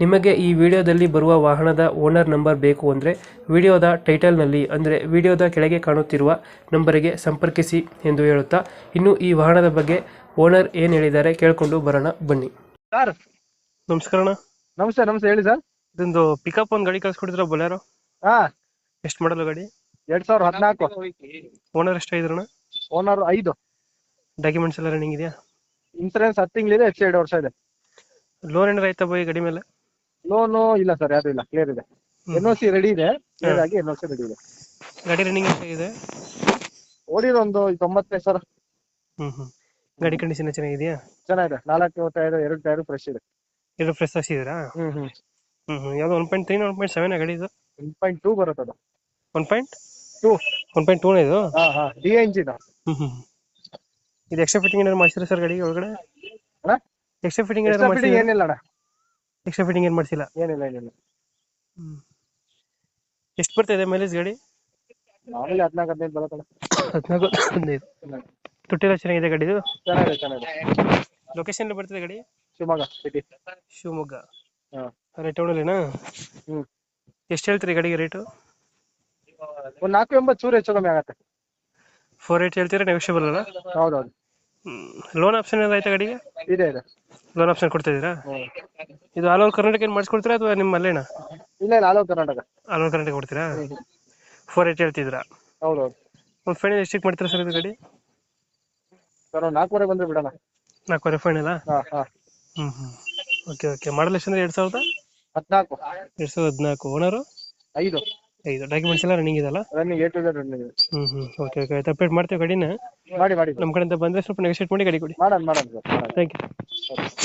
ನಿಮಗೆ ಈ ವಿಡಿಯೋದಲ್ಲಿ ಬರುವ ವಾಹನದ ಓನರ್ ನಂಬರ್ ಬೇಕು ಅಂದರೆ ವಿಡಿಯೋದ ಟೈಟಲ್ನಲ್ಲಿ ಅಂದರೆ ವಿಡಿಯೋದ ಕೆಳಗೆ ಕಾಣುತ್ತಿರುವ ನಂಬರಿಗೆ ಸಂಪರ್ಕಿಸಿ ಎಂದು ಹೇಳುತ್ತಾ ಇನ್ನು ಈ ವಾಹನದ ಬಗ್ಗೆ ಓನರ್ ಏನು ಹೇಳಿದ್ದಾರೆ ಕೇಳಿಕೊಂಡು ಬರೋಣ ಬನ್ನಿ. ಸರ್. ನಮಸ್ಕಾರ ಅಣ್ಣ. ನಮಸ್ತೆ ನಮಸ್ತೆ ಹೇಳಿ ಸರ್. ಇದೊಂದು ಪಿಕಪ್ ಒಂದು ಗಾಡಿ ಕಳ್ಸಿಕೊಡಿದ್ರೆ ಬೊಲೆರೋ? ಹಾ. ಎಷ್ಟು ಮಾಡಲು ಗಾಡಿ? ಎರಡ್ ಸಾವಿರದ ಹದಿನಾಲ್ಕು. ಓನರ್ ಎಷ್ಟಾಗಿದ್ರಣ ಓನರ್ ಐದು. ಡಾಕ್ಯುಮೆಂಟ್ಸ್ ಎಲ್ಲ ರನ್ನಿಂಗ್ ಇದೆಯಾ? ಇನ್ಸೂರೆನ್ಸ್ ಹತ್ತು ತಿಂಗಳಿದೆ ಹೆಚ್ಚು ಎರಡು ವರ್ಷ ಇದೆ. ಲೋನ್ ಏನಾರ ಆಯ್ತಾ ಬೈ ಗಾಡಿ ಮೇಲೆ? ಲೋನು ಇಲ್ಲ ಸರ್ ಯಾವ್ದು ಇಲ್ಲ ಕ್ಲಿಯರ್ ಇದೆ. ಎನ್ ಸಿ ರೆಡಿ ಇದೆ ಕ್ಲಿಯರ್ ಆಗಿ ಎನ್ ಸಿ ರೆಡಿ ಇದೆ. ಗಾಡಿ ರನ್ನಿಂಗ್ ಎಷ್ಟಾಗಿದೆ? ಓಡಿರೋ ಒಂದು ತೊಂಬತ್ತೈದು ಸಾವಿರ. ಹ್ಮ್ ಹ್ಮ್. ಗಾಡಿ ಕಂಡೀಷನ್ ಚೆನ್ನಾಗಿದೆಯಾ? ಚೆನ್ನಾಗಿದೆ ನಾಲ್ಕು ಟೈರ್ ಎರಡು ಟೈರ್ ಫ್ರೆಶ್ ಇದೆ. ಎರಡು ಫ್ರೆಶ್ ಹಾಕ್ಸಿದ್ದೀರಾ ಹ್ಮ್ ಹ್ಮ್. ಹ್ಮ್ ಹ್ಮ್. ಯಾವುದು one point three one point seven ಗಾಡಿ ಇದು? ಒನ್ ಪಾಯಿಂಟ್ ಟೂ ಬರುತ್ತೆ ಅದು. One point two one point ಟೂನ ಇದು? ಹಾ ಹಾ. ಡಿ ಇಂಜಿನ್ ಹ್ಮ್ ಹ್ಮ್ ಇದು ಎಕ್ಸ್ಟ್ರಾ ಫಿಟ್ಟಿಂಗ್ ಏನಾದ್ರು ಮಾಡಿಸಿದ್ರೆ ಸರ್ ಗಾಡಿಗೆ ಒಳಗಡೆ? ಅಣ್ಣ? ಎಕ್ಸ್ಟ್ರಾ ಫಿಟ್ಟಿಂಗ್ ಎಕ್ಸ್ಟ್ರಾ ಏನಾದ್ರು ಫಿಟ್ಟಿಂಗ್ ಮಾಡ್ಸಿರ ಏನಿಲ್ಲ ಅಣ್ಣ. ಎಕ್ಸ್ಟ್ರಾ ಫಿಟ್ಟಿಂಗ್ ಏನು ಮಾಡ್ಸಿಲ್ಲ? ಏನಿಲ್ಲ ಏನಿಲ್ಲ. ಎಷ್ಟು ಬರ್ತಾಯಿದೆ ಮೈಲೇಜ್ ಗಾಡಿ? ಮಾಮೂಲಿ ಹದಿನಾಲ್ಕು ಹದಿನೈದು ಬರುತ್ತೆ ಅಣ್ಣ ಹದಿನಾಲ್ಕು ಹದಿನೈದು. ತುಟ್ಟಿಲ್ಲ ಚೆನ್ನಾಗಿದೆ ಗಾಡಿದು? ಚೆನ್ನಾಗಿದೆ ಚೆನ್ನಾಗಿದೆ. ಲೊಕೇಶನ್ ಬರ್ತಿದೆ ಗಾಡಿ? ಶಿವಮೊಗ್ಗ ಸಿಟಿ ಶಿವಮೊಗ್ಗ. ಹ್ಮ್ ರೇಟ್ ಟೌನಲ್ಲಿನಾ ಹ್ಮ್. ಎಷ್ಟು ಹೇಳ್ತೀರಿ ಗಾಡಿಗೆ ರೇಟು ಒಂದ್ ನಾಲ್ಕು ಎಂಬತ್ತು ಚೂರು ಹೆಚ್ಚು ಕಮ್ಮಿ ಆಗತ್ತೆ. ಫೋರ್ ಏಟ್ ಹೇಳ್ತೀರಾ? ನೆಗೋಷಿಯಬಲ್ ಅಲ್ಲ? ಹೌದೌದು. ಲೋನ್ ಆಪ್ಷನ್ ಏನಾದ್ರು ಆಯ್ತಾ ಗಾಡಿಗೆ? ಇದೆ ಇದೆ. ಲೋನ್ ಆಪ್ಷನ್ ಕೊಡ್ತಿದ್ದೀರಾ? ಇದು ಆಲ್ ಓವರ್ ಕರ್ನಾಟಕ ಏನು ಮಾಡಿಸ್ಕೊಡ್ತೀರಾ ಅಥವಾ ನಿಮ್ಮ ಅಲ್ಲೇನಾ? ಇಲ್ಲ ಇಲ್ಲ all over Karnataka. All over Karnataka ಕೊಡ್ತೀರಾ ಫೋರ್ ಏಟ್ ಹೇಳ್ತಿದ್ದೀರಾ? ಹೌದು ಒಂದು ಫೈನಲ್ ಎಷ್ಟಕ್ಕೆ ಮಾಡ್ತೀರಾ ಸರ್ ಇದು ಗಾಡಿ? ಸರ್ ಒಂದು ನಾಲ್ಕೂವರೆ ಬಂದ್ರೆ ಬಿಡೋಣ. ನಾಲ್ಕೂವರೆ ಫೈನಲಾ ಹಾ ಹಾ. ಹ್ಮ್ ಹ್ಮ್. ಓಕೆ ಓಕೆ ಮಾಡಲ್ ಎಷ್ಟು ಅಂದ್ರೆ ಎರಡ್ ಸಾವಿರದ? ಹದಿನಾಲ್ಕು. ಎರಡ್ ಸಾವಿರದ ಹದಿನಾಲ್ಕು. ಓನರು ಐದು. ಐದು ಡಾಕ್ಯುಮೆಂಟ್ಸ್ ಎಲ್ಲ ರನ್ನಿಂಗ್ ಇದಲ್ಲ ರನ್ನಿಂಗ್ ಏಟ್ ಇದೆ. ರನ್ನಿಂಗ್ ಹ್ಮ್ ಹ್ಮ್. ಓಕೆ ಓಕೆ ಆಯ್ತು. ಅಪ್ಡೇಟ್ ಮಾಡ್ತೀವಿ ಗಾಡಿನ. ಮಾಡಿ ಮಾಡಿ ನಮ್ಮ ಕಡೆಯಿಂದ ಬಂದ್ರೆ ಸ್ವಲ್ಪ ನೆಗೋಷಿಯೇಟ್ ಮಾಡಿ ಗಾಡಿ ಕೊಡಿ. ಮಾಡೋಣ ಮಾಡೋಣ ಸರ್. Thank you